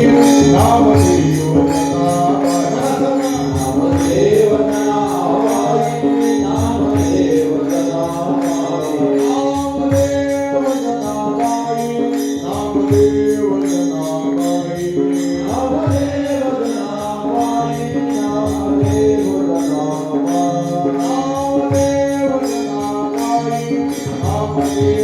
Krishna Dev Namdev Namdev Ramdev Namdev राष्ट्रमदेव Ramdev Ram Dev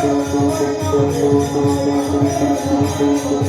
ありがとうございました